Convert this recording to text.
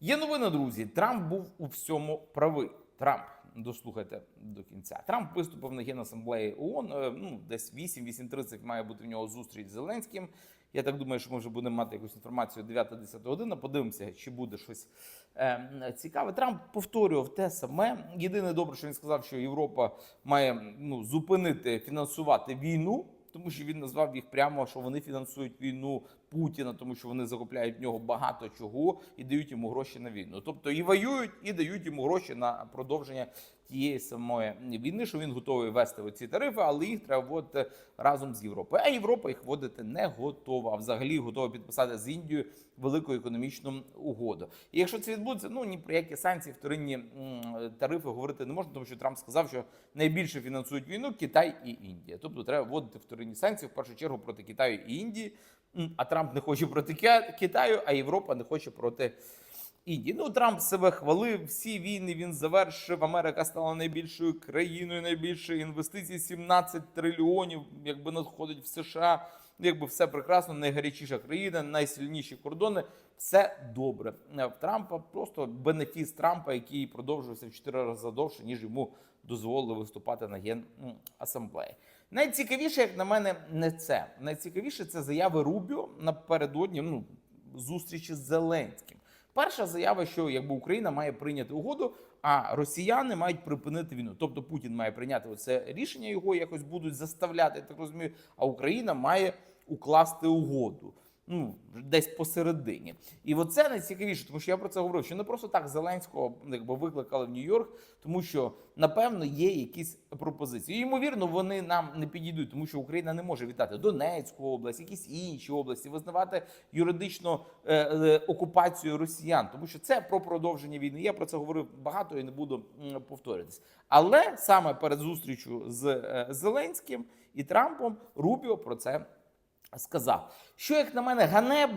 Є новина, друзі. Трамп був у всьому правий. Трамп, дослухайте до кінця. Трамп виступив на генасамблеї ООН. е, Ну, десь 8-8.30 має бути в нього зустріч з Зеленським. Я так думаю, що ми вже будемо мати якусь інформацію 9-10 година. Подивимося, чи буде щось е, цікаве. Трамп повторював те саме. Єдине добре, що він сказав, що Європа має ну, зупинити фінансувати війну. Тому що він назвав їх прямо, що вони фінансують війну Путіна, тому що вони захопляють в нього багато чого і дають йому гроші на війну. Тобто і воюють, і дають йому гроші на продовження тієї самої війни, що він готовий вести ці тарифи, але їх треба вводити разом з Європою. А Європа їх вводити не готова. А взагалі готова підписати з Індією велику економічну угоду. І якщо це відбудеться, ну ні про які санкції вторинні тарифи говорити не можна, тому що Трамп сказав, що найбільше фінансують війну Китай і Індія. Тобто треба вводити вторинні санкції в першу чергу проти Китаю і Індії. А Трамп не хоче проти Ки- Китаю, а Європа не хоче проти. Індії. Ну, Трамп себе хвалив, всі війни він завершив. Америка стала найбільшою країною, найбільше інвестицій 17 трильйонів, якби надходить в США. Якби все прекрасно, найгарячіша країна, найсильніші кордони. Все добре. В Трампа просто бенефіс Трампа, який продовжувався в 4 рази довше, ніж йому дозволили виступати на генасамблеї. Найцікавіше, як на мене, не це. Найцікавіше це заяви Рубіо напередодні ну, зустрічі з Зеленським. Перша заява, що якби Україна має прийняти угоду, а росіяни мають припинити війну. Тобто Путін має прийняти це рішення, його якось будуть заставляти, я так розумію. А Україна має укласти угоду. Ну, десь посередині. І оце найцікавіше, тому що я про це говорив, що не просто так Зеленського якби викликали в Нью-Йорк, тому що напевно є якісь пропозиції. І, ймовірно, вони нам не підійдуть, тому що Україна не може вітати Донецьку область, якісь інші області, визнавати юридично е, е, окупацію росіян, тому що це про продовження війни. Я про це говорив багато і не буду повторюватись. Але саме перед зустрічю з е, Зеленським і Трампом Рубіо про це сказав. Що як на мене ганебно.